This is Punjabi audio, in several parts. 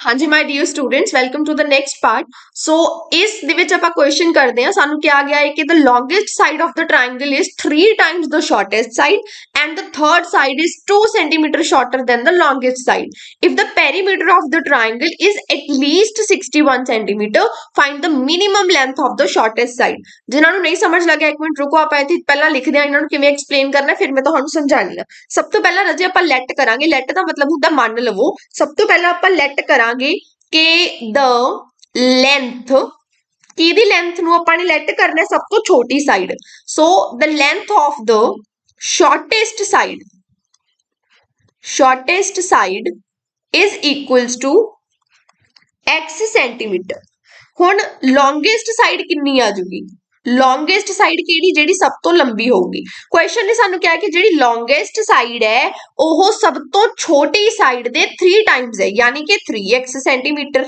ਹਾਂਜੀ my dear students welcome to the next part so ਇਸ ਦੇ ਵਿੱਚ ਆਪਾਂ ਕੁਐਸਚਨ ਕਰਦੇ ਹਾਂ ਸਾਨੂੰ ਕਿਹਾ ਗਿਆ ਹੈ ਕਿ the longest side of the triangle is 3 times the shortest side and the third side is 2 centimetre shorter than the longest side if the perimeter of the triangle is at least 61 centimetre find the minimum length of the shortest side ਜਿਨ੍ਹਾਂ ਨੂੰ ਨਹੀਂ ਸਮਝ ਲੱਗਿਆ ਇੱਕ ਮਿੰਟ ਰੁਕੋ ਆਪਾਂ ਇੱਥੇ ਪਹਿਲਾਂ ਲਿਖਦੇ ਹਾਂ ਇਹਨਾਂ ਨੂੰ ਕਿਵੇਂ ਐਕਸਪਲੇਨ ਕਰਨਾ ਫਿਰ ਮੈਂ ਤੁਹਾਨੂੰ ਸਮਝਾਣੀ ਆ ਸਭ ਤੋਂ ਪਹਿਲਾਂ ਰਜੇ ਆਪਾਂ ਲੈਟ ਕਰਾਂਗੇ ਲੈਟ ਦਾ ਮਤਲਬ ਹੁੰਦਾ ਮੰਨ ਲਵੋ ਸਭ ਤੋਂ ਪਹਿਲਾਂ ਆਪਾਂ ਲੈਟ ਕਰਾਂ ਕਰਾਂਗੇ ਕਿ the length ਕਿਹਦੀ ਲੈਂਥ ਨੂੰ ਆਪਾਂ ਨੇ ਲੈਟ ਕਰਨਾ ਹੈ ਸਭ ਤੋਂ ਛੋਟੀ side so the length of the shortest side shortest side is equals to x centimetre ਹੁਣ longest side ਕਿੰਨੀ ਆ ਜੂਗੀ longest side ਕਿਹੜੀ, ਜਿਹੜੀ ਸਭ ਤੋਂ ਲੰਬੀ ਹੋਊਗੀ? ਕੁਐਸਚਨ ਨੇ ਸਾਨੂੰ ਕਿਹਾ ਕਿ ਜਿਹੜੀ longest side ਹੈ, ਉਹ ਸਭ ਤੋਂ ਛੋਟੀ ਸਾਈਡ ਦੇ 3 ਟਾਈਮਸ ਹੈ, ਯਾਨੀ ਕਿ 3x ਸੈਂਟੀਮੀਟਰ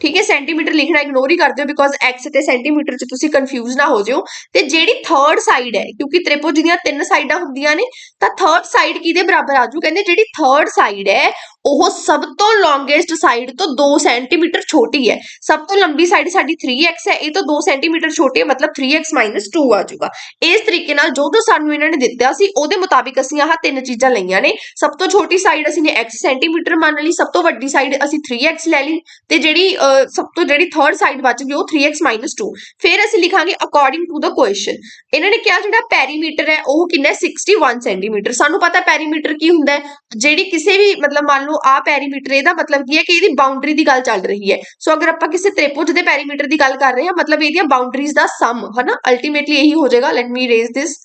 ਠੀਕ ਹੈ ਸੈਂਟੀਮੀਟਰ ਲਿਖਣਾ ਇਗਨੋਰ ਹੀ ਕਰ ਦਿਓ ਬਿਕੋਜ਼ x ਤੇ ਸੈਂਟੀਮੀਟਰ ਚ ਤੁਸੀਂ ਕਨਫਿਊਜ਼ ਨਾ ਹੋ ਜਿਓ। ਤੇ ਜਿਹੜੀ ਥਰਡ ਸਾਈਡ ਹੈ, ਕਿਉਂਕਿ ਤ੍ਰਿਭੁਜ ਦੀਆਂ ਤਿੰਨ ਸਾਈਡਾਂ ਹੁੰਦੀਆਂ ਨੇ, ਤਾਂ ਥਰਡ ਸਾਈਡ ਕਿਹਦੇ ਬਰਾਬਰ ਆਜੂ ਕਹਿੰਦੇ ਜਿਹੜੀ ਥਰਡ ਸਾਈਡ ਹੈ ਉਹ ਸਭ ਤੋਂ ਲੌਂਗੇਸਟ ਸਾਈਡ ਤੋਂ 2 ਸੈਂਟੀਮੀਟਰ ਛੋਟੀ ਹੈ। ਸਭ ਤੋਂ ਲੰਬੀ ਸਾਈਡ ਸਾਡੀ 3x ਹੈ। ਇਹ ਤੋਂ 2 ਸੈਂਟੀਮੀਟਰ ਛੋਟੀ ਹੈ, ਮਤਲਬ 3x 2 ਆ ਜਾਊਗਾ। ਇਸ ਤਰੀਕੇ ਨਾਲ ਜੋ ਜੋ ਸਾਨੂੰ ਇਹਨਾਂ ਨੇ ਦਿੱਤਾ ਸੀ, ਉਹਦੇ ਮੁਤਾਬਿਕ ਅਸੀਂ ਆਹ ਤਿੰਨ ਚੀਜ਼ਾਂ ਲਈਆਂ ਨੇ। ਸਭ ਤੋਂ ਛੋਟੀ ਸਾਈਡ ਅਸੀਂ ਨੇ x ਸੈਂਟੀਮੀਟਰ ਮੰਨ ਲਈ, ਸਭ ਤੋਂ ਵੱਡੀ ਸਾਈਡ ਅਸੀਂ 3x ਲੈ ਲਈ ਤੇ ਜਿਹੜੀ ਸਭ ਤੋਂ ਜਿਹੜੀ ਥਰਡ ਸਾਈਡ ਬਚ ਗਈ ਉਹ 3x 2 ਫਿਰ ਅਸੀਂ ਲਿਖਾਂਗੇ ਅਕੋਰਡਿੰਗ ਟੂ ਦਾ ਕੁਐਸਚਨ ਇਹਨਾਂ ਨੇ ਕਿਹਾ ਜਿਹੜਾ ਪੈਰੀਮੀਟਰ ਹੈ, ਉਹ ਕਿੰਨਾ ਹੈ? 61 ਸੈਂਟੀਮੀਟਰ ਸਾਨੂੰ ਪਤਾ ਪੈਰੀਮੀਟਰ ਕੀ ਹੁੰਦਾ ਹੈ। ਜਿਹੜੀ ਕਿਸੇ ਵੀ, ਮਤਲਬ ਮੰਨ ਲਓ ਆ ਪੈਰੀਮੀਟਰ ਇਹਦਾ ਮਤਲਬ ਕੀ ਹੈ ਕਿ ਇਹਦੀ ਬਾਉਂਡਰੀ ਦੀ ਗੱਲ ਚੱਲ ਰਹੀ ਹੈ। ਸੋ ਅਗਰ ਆਪਾਂ ਕਿਸੇ ਤ੍ਰਿਭੁਜ ਦੇ ਪੈਰੀਮੀਟਰ ਦੀ ਗੱਲ ਕਰ ਰਹੇ ਹਾਂ, ਮਤਲਬ ਇਹਦੀਆਂ ਬਾਉਂਡਰੀਜ਼ ਦਾ ਸਮ ਹਨਾ? ਅਲਟੀਮੇਟਲੀ ਇਹੀ ਹੋ ਜਾਏਗਾ। Let me raise this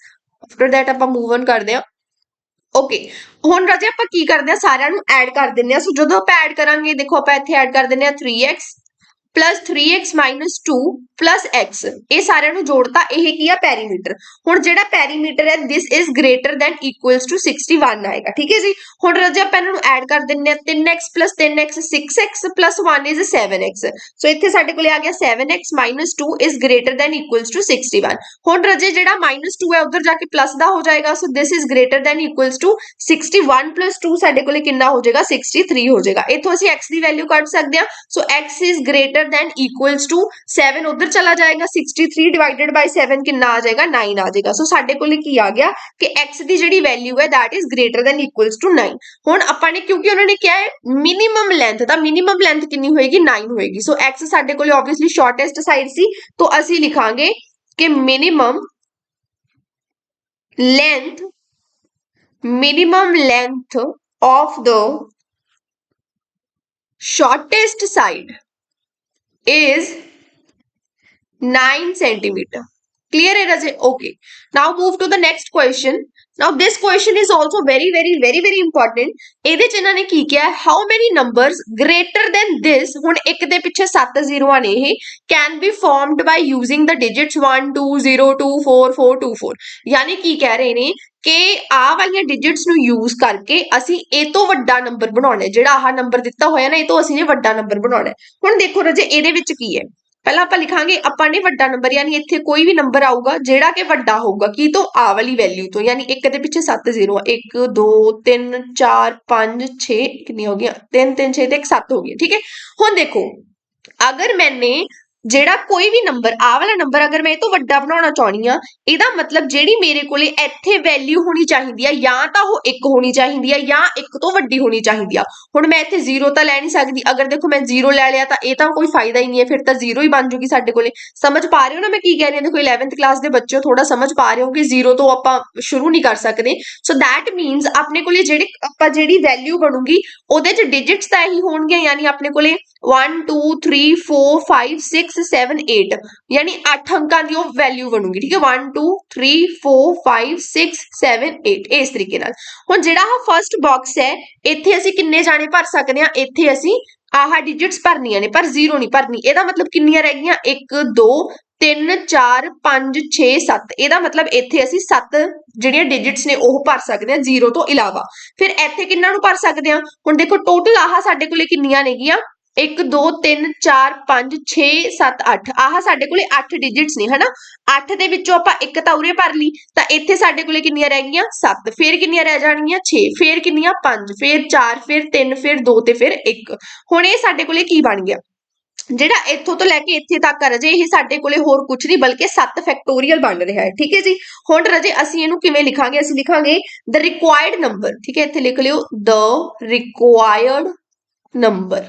after that ਆਪਾਂ ਮੂਵ ਔਨ ਕਰਦੇ ਹਾਂ। ਓਕੇ ਹੁਣ ਰਾਜੇ ਆਪਾਂ ਕੀ ਕਰਦੇ ਹਾਂ? ਸਾਰਿਆਂ ਨੂੰ ਐਡ ਕਰ ਦਿੰਦੇ ਹਾਂ। ਸੋ ਜਦੋਂ ਆਪਾਂ ਐਡ ਕਰਾਂਗੇ, ਦੇਖੋ ਆਪਾਂ ਇੱਥੇ ਐਡ ਕਰ ਦਿੰਦੇ ਹਾਂ 3x 3x 2 x ਇਹ ਸਾਰਿਆਂ ਨੂੰ ਜੋੜਤਾ, ਇਹ ਕੀ ਆ? ਪੈਰੀਮੀਟਰ ਹੁਣ ਜਿਹੜਾ ਪੈਰੀਮੀਟਰ ਹੈ, this is greater than equals to 61 ਆਏਗਾ। ਠੀਕ ਹੈ ਜੀ? ਹੁਣ ਰਾਜੇ, ਆਪਾਂ ਇਹਨਾਂ ਨੂੰ ਐਡ ਕਰ ਦਿੰਦੇ ਹਾਂ। 3x 3x 6x 1 is 7x ਸੋ ਇੱਥੇ ਸਾਡੇ ਕੋਲੇ ਆ ਗਿਆ 7x 2 is greater than equals to 61 ਹੁਣ ਰਜੇ, ਜਿਹੜਾ -2 ਹੈ, ਉਧਰ ਜਾ ਕੇ ਪਲੱਸ ਦਾ ਹੋ ਜਾਏਗਾ। ਸੋ this is greater than equals to 61 2 ਸਾਡੇ ਕੋਲੇ ਕਿੰਨਾ ਹੋ ਜਾਏਗਾ? 63 ਹੋ ਜਾਏਗਾ। ਇੱਥੋਂ ਅਸੀਂ x ਦੀ ਵੈਲਿਊ ਕੱਢ ਸਕਦੇ ਹਾਂ। So x is greater than equals to 7 ਉਧਰ ਚਲਾ ਜਾਏਗਾ 63 divided by 7 ਕਿੰਨਾ ਆ ਜਾਏਗਾ 9 ਆ ਜਾਏਗਾ ਸੋ ਸਾਡੇ ਕੋਲੇ ਕੀ ਆ ਗਿਆ ਕਿ x ਦੀ ਜਿਹੜੀ ਵੈਲਿਊ ਹੈ that is greater than equals to 9 ਹੁਣ ਆਪਾਂ ਨੇ ਕਿਉਂਕਿ ਉਹਨਾਂ ਨੇ ਕਿਹਾ ਹੈ ਮਿਨੀਮਮ ਲੈਂਥ ਦਾ ਮਿਨੀਮਮ ਲੈਂਥ ਕਿੰਨੀ ਹੋਏਗੀ 9 ਹੋਏਗੀ ਸੋ x ਸਾਡੇ ਕੋਲੇ ਆਬਵੀਅਸਲੀ ਸ਼ਾਰਟੈਸਟ ਸਾਈਡ ਸੀ ਤੋਂ ਅਸੀਂ ਲਿਖਾਂਗੇ ਕਿ minimum length, minimum length of the shortest side is 9 centimeter clear है Rajay? okay. Now move to the next question. Now this question is also very very very very important. ਇਹਦੇ ਚ ਇਹਨਾਂ ਨੇ ਕੀ ਕਿਹਾ how many numbers greater than this ਹੁਣ ਇੱਕ ਦੇ ਪਿੱਛੇ 7 ਜ਼ੀਰੋਆਂ ਨੇ ਇਹ can be formed by using the digits 1 2 0 2 4 4 2 4 ਯਾਨੀ ਕੀ ਕਹਿ ਰਹੇ ਨੇ ਕਿ ਆਹ ਵਾਲੀਆਂ ਡਿਜਿਟਸ ਨੂੰ ਯੂਜ਼ ਕਰਕੇ ਅਸੀਂ ਇਹ ਤੋਂ ਵੱਡਾ ਨੰਬਰ ਬਣਾਉਣਾ ਹੈ ਜਿਹੜਾ ਆਹ ਨੰਬਰ ਦਿੱਤਾ ਹੋਇਆ ਨਾ ਇਹ ਤੋਂ ਅਸੀਂ ਨੇ ਵੱਡਾ ਨੰਬਰ ਬਣਾਉਣਾ ਹੈ ਹੁਣ ਦੇਖੋ ਰਜੇ ਇਹਦੇ ਵਿੱਚ ਕੀ ਹੈ ਪਹਿਲਾਂ ਆਪਾਂ ਲਿਖਾਂਗੇ, ਆਪਾਂ ਨੇ ਵੱਡਾ ਨੰਬਰ ਯਾਨੀ ਇੱਥੇ ਕੋਈ ਵੀ ਨੰਬਰ ਆਊਗਾ, ਜਿਹੜਾ ਕਿ ਵੱਡਾ ਹੋਊਗਾ, ਕੀ ਤੋਂ? ਆ ਵਾਲੀ ਵੈਲਿਊ ਤੋਂ, ਯਾਨੀ ਇੱਕ ਦੇ ਪਿੱਛੇ 7 ਜ਼ੀਰੋ 1 2 3 4 5 6 ਕਿੰਨੀ ਹੋ ਗਈਆਂ? 3 3 6 ਤੇ ਇੱਕ 7 ਹੋ ਗਈ ਠੀਕ ਹੈ? ਹੁਣ ਦੇਖੋ, ਅਗਰ ਮੈਨੇ ਜਿਹੜਾ ਕੋਈ ਵੀ ਨੰਬਰ ਆਹ ਵਾਲਾ ਨੰਬਰ ਅਗਰ ਮੈਂ ਇਹ ਤੋਂ ਵੱਡਾ ਬਣਾਉਣਾ ਚਾਹਣੀ ਆ ਇਹਦਾ ਮਤਲਬ ਜਿਹੜੀ ਮੇਰੇ ਕੋਲੇ ਇੱਥੇ ਵੈਲਿਊ ਹੋਣੀ ਚਾਹੀਦੀ ਆ, ਜਾਂ ਤਾਂ ਉਹ 1 ਹੋਣੀ ਚਾਹੀਦੀ ਆ, ਜਾਂ 1 ਤੋਂ ਵੱਡੀ ਹੋਣੀ ਚਾਹੀਦੀ ਆ। ਹੁਣ ਮੈਂ ਇੱਥੇ 0 ਤਾਂ ਲੈ ਨਹੀਂ ਸਕਦੀ। ਅਗਰ ਦੇਖੋ ਮੈਂ 0 ਲੈ ਲਿਆ ਤਾਂ ਇਹ ਤਾਂ ਕੋਈ ਫਾਇਦਾ ਹੀ ਨਹੀਂ ਹੈ, ਫਿਰ ਤਾਂ 0 ਹੀ ਬਣ ਜੂਗੀ ਸਾਡੇ ਕੋਲੇ। ਸਮਝ ਪਾ ਰਹੇ ਹੋ ਨਾ ਮੈਂ ਕੀ ਕਹਿ ਰਹੀ ਹਾਂ? ਦੇਖੋ 11th ਕਲਾਸ ਦੇ ਬੱਚਿਓ ਥੋੜਾ ਸਮਝ ਪਾ ਰਹੇ ਹੋ ਕਿ 0 ਤੋਂ ਆਪਾਂ ਸ਼ੁਰੂ ਨਹੀਂ ਕਰ ਸਕਦੇ। ਸੋ that ਮੀਨਸ ਆਪਣੇ ਕੋਲੇ ਜਿਹੜੇ, ਆਪਾਂ ਜਿਹੜੀ ਵੈਲਿਊ ਬਣੂਗੀ, ਉਹਦੇ ਚ ਡਿਜਿਟਸ ਤਾਂ ਇਹੀ ਹੋਣਗੀਆਂ, ਯਾਨੀ ਆਪਣੇ ਕੋਲੇ 1 2 3 4 5 6 7 8 ਯਾਨੀ 8 ਅੰਕਾਂ ਦੀ ਉਹ ਵੈਲਿਊ ਬਣੂਗੀ, ਠੀਕ ਹੈ? 1 2 3 4 5 6 7 8 ਇਸ ਤਰੀਕੇ ਨਾਲ। ਹੁਣ ਜਿਹੜਾ ਆਹ ਫਰਸਟ ਬਾਕਸ ਹੈ, ਇੱਥੇ ਅਸੀਂ ਕਿੰਨੇ ਜਾਣੇ ਭਰ ਸਕਦੇ ਹਾਂ? ਇੱਥੇ ਅਸੀਂ ਆਹ ਡਿਜਿਟਸ ਭਰਨੀਆਂ ਨੇ, ਪਰ ਜ਼ੀਰੋ ਨਹੀਂ ਭਰਨੀ। ਇਹਦਾ ਮਤਲਬ ਕਿੰਨੀਆਂ ਰਹਿ ਗਈਆਂ? 1 2 3 4 5 6 7 ਇਹਦਾ ਮਤਲਬ ਇੱਥੇ ਅਸੀਂ 7 ਜਿਹੜੀਆਂ ਡਿਜਿਟਸ ਨੇ, ਉਹ ਭਰ ਸਕਦੇ ਹਾਂ ਜ਼ੀਰੋ ਤੋਂ ਇਲਾਵਾ। ਫਿਰ ਇੱਥੇ ਕਿੰਨਾਂ ਨੂੰ ਭਰ ਸਕਦੇ ਹਾਂ? ਹੁਣ ਦੇਖੋ ਟੋਟਲ ਆਹ ਸਾਡੇ ਕੋਲੇ ਕਿੰਨੀਆਂ ਨੇਗੀਆਂ? 1 2 3 4 5 6 7 8 ਆਹ ਸਾਡੇ ਕੋਲੇ 8 ਡਿਜਿਟਸ ਨੇ, ਹਨਾ? 8 ਦੇ ਵਿੱਚੋਂ ਆਪਾਂ ਇੱਕ ਤਾਂ ਉਰੇ ਭਰ ਲਈ, ਤਾਂ ਇੱਥੇ ਸਾਡੇ ਕੋਲੇ ਕਿੰਨੀਆਂ ਰਹਿ ਗਈਆਂ? 7 ਫਿਰ ਕਿੰਨੀਆਂ ਰਹਿ ਜਾਣਗੀਆਂ? 6 ਫੇਰ ਕਿੰਨੀਆਂ? 5 ਫਿਰ 4 ਫਿਰ 3 ਫਿਰ 2 ਤੇ ਫਿਰ 1 ਹੁਣ ਇਹ ਸਾਡੇ ਕੋਲੇ ਕੀ ਬਣ ਗਿਆ? ਜਿਹੜਾ ਇੱਥੋਂ ਤੋਂ ਲੈ ਕੇ ਇੱਥੇ ਤੱਕ ਰਜੇ ਇਹ ਸਾਡੇ ਕੋਲੇ ਹੋਰ ਕੁਝ ਨਹੀਂ, ਬਲਕਿ 7 ਫੈਕਟੋਰੀਅਲ ਬਣ ਰਿਹਾ ਹੈ। ਠੀਕ ਹੈ ਜੀ? ਹੁਣ ਰਜੇ ਅਸੀਂ ਇਹਨੂੰ ਕਿਵੇਂ ਲਿਖਾਂਗੇ? ਅਸੀਂ ਲਿਖਾਂਗੇ ਦ ਰਿਕੁਆਇਰਡ ਨੰਬਰ ਠੀਕ ਹੈ? ਇੱਥੇ ਲਿਖ ਲਿਓ ਦ ਰਿਕੁਆਇਰਡ ਨੰਬਰ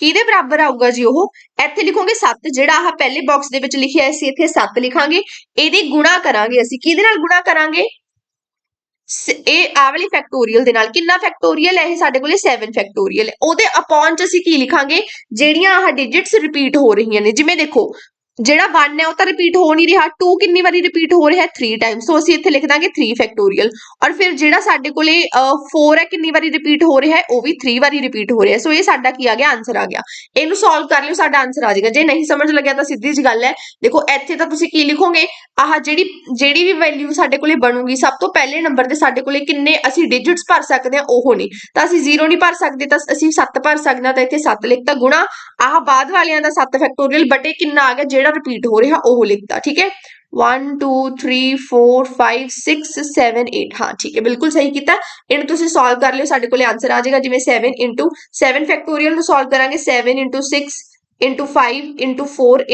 ਕਿਹਦੇ ਬਰਾਬਰ ਆਊਗਾ ਜੀ ਉਹ? ਇੱਥੇ ਲਿਖੋਗੇ 7 ਜਿਹੜਾ ਆਹ ਪਹਿਲੇ ਬਾਕਸ ਦੇ ਵਿੱਚ ਲਿਖਿਆ ਸੀ ਇੱਥੇ 7 ਲਿਖਾਂਗੇ। ਇਹਦੀ ਗੁਣਾ ਕਰਾਂਗੇ ਅਸੀਂ। ਕਿਹਦੇ ਨਾਲ ਗੁਣਾ ਕਰਾਂਗੇ? ਸ- ਇਹ ਆਹ ਵਾਲੀ ਫੈਕਟੋਰੀਅਲ ਦੇ ਨਾਲ। ਕਿੰਨਾ ਫੈਕਟੋਰੀਅਲ ਹੈ ਇਹ? ਸਾਡੇ ਕੋਲੇ 7 ਫੈਕਟੋਰੀਅਲ ਹੈ। ਉਹਦੇ ਅਪੋਨ ਚ ਅਸੀਂ ਕੀ ਲਿਖਾਂਗੇ? ਜਿਹੜੀਆਂ ਆਹ ਡਿਜਿਟਸ ਰਿਪੀਟ ਹੋ ਰਹੀਆਂ ਨੇ। ਜਿਵੇਂ ਦੇਖੋ ਜਿਹੜਾ 1 ਹੈ, ਉਹ ਤਾਂ ਰਿਪੀਟ ਹੋ ਨਹੀਂ ਰਿਹਾ। 2 ਕਿੰਨੀ ਵਾਰੀ ਰਿਪੀਟ ਹੋ ਰਿਹਾ? ਹੈ 3 ਟਾਈਮਸ ਸੋ ਅਸੀਂ ਇੱਥੇ ਲਿਖ ਦਾਂਗੇ 3 ਫੈਕਟੋਰੀਅਲ ਔਰ ਫਿਰ ਜਿਹੜਾ ਸਾਡੇ ਕੋਲੇ 4 ਹੈ, ਕਿੰਨੀ ਵਾਰੀ ਰਿਪੀਟ ਹੋ ਰਿਹਾ ਉਹ ਵੀ 3 ਵਾਰੀ ਰਿਪੀਟ ਹੋ ਰਿਹਾ ਸੋ ਇਹ ਸਾਡਾ ਕੀ ਆ ਗਿਆ? ਆਨਸਰ ਆ ਗਿਆ। ਇਹਨੂੰ ਸੋਲਵ ਕਰ ਲਿਓ, ਸਾਡਾ ਆਨਸਰ ਆ ਜਾਏਗਾ। ਜੇ ਨਹੀਂ ਸਮਝ ਲੱਗਿਆ ਤਾਂ ਸਿੱਧੀ ਜੀ ਗੱਲ ਹੈ। ਦੇਖੋ, ਇੱਥੇ ਤਾਂ ਤੁਸੀਂ ਕੀ ਲਿਖੋਗੇ? ਆਹ ਜਿਹੜੀ ਜਿਹੜੀ ਵੀ ਵੈਲਿਊ ਸਾਡੇ ਕੋਲੇ ਬਣੂਗੀ, ਸਭ ਤੋਂ ਪਹਿਲੇ ਨੰਬਰ ਤੇ ਸਾਡੇ ਕੋਲੇ ਕਿੰਨੇ ਅਸੀਂ ਡਿਜਿਟਸ ਭਰ ਸਕਦੇ ਹਾਂ, ਉਹ ਨਹੀਂ। ਤਾਂ ਅਸੀਂ 0 ਨਹੀਂ ਭਰ ਸਕਦੇ, ਤਾਂ ਅਸੀਂ 7 ਭਰ ਸਕਦੇ ਹਾਂ, ਤਾਂ ਇੱਥੇ 7 ਲਿਖਤਾ ਗੁਣਾ। ਆਹ ਬਾਅਦ ਵਾਲਿਆਂ ਦਾ 7 ਫੈਕਟੋਰੀਅਲ ਬਟੇ ਕਿੰਨਾ ਆ ਗਿਆ? ਜਿਹੜਾ ਜਿਹੜਾ ਰਿਪੀਟ ਹੋ ਰਿਹਾ, ਉਹ ਲਿਖਤਾ, ਠੀਕ ਹੈ? 1 2 3 4 5 6 7 8 ਹਾਂ, ਠੀਕ ਹੈ, ਬਿਲਕੁਲ ਸਹੀ ਕੀਤਾ। ਇਹਨੂੰ ਤੁਸੀਂ ਸੋਲਵ ਕਰ ਲਿਓ, ਸਾਡੇ ਕੋਲੇ ਆਨਸਰ ਆ ਜਾਏਗਾ, ਜਿਵੇਂ 7 7 ਫੈਕਟੋਰੀਅਲ ਨੂੰ ਸੋਲਵ ਕਰਾਂਗੇ 7 6 5 4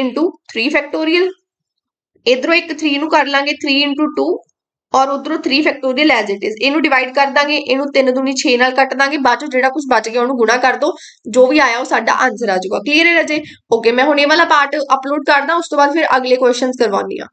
3 ਫੈਕਟੋਰੀਅਲ ਇਧਰੋਂ ਇੱਕ 3 ਨੂੰ ਕਰ ਲਾਂਗੇ 3 2 ਔਰ ਉਧਰੋਂ 3 ਫੈਕਟੋਰੀਅਲ ਐਜ਼ ਇਟ ਇਜ਼ ਇਹਨੂੰ ਡਿਵਾਈਡ ਕਰ ਦਾਂਗੇ, ਇਹਨੂੰ 3 ਦੂਣੀ 6 ਨਾਲ ਕੱਟ ਦਾਂਗੇ। ਬਾਅਦ ਚੋਂ ਜਿਹੜਾ ਕੁਝ ਬਚ ਗਿਆ, ਉਹਨੂੰ ਗੁਣਾ ਕਰ ਦੋ। ਜੋ ਵੀ ਆਇਆ, ਉਹ ਸਾਡਾ ਆਨਸਰ ਆ ਜਾਊਗਾ। ਕਲੀਅਰ ਹੈ ਰਾਜੇ? ਓਕੇ ਮੈਂ ਹੁਣ ਇਹ ਵਾਲਾ ਪਾਰਟ ਅਪਲੋਡ ਕਰਦਾ, ਉਸ ਤੋਂ ਬਾਅਦ ਫਿਰ ਅਗਲੇ ਕੁਐਸਚਨਸ ਕਰਵਾਉਣੀ ਆ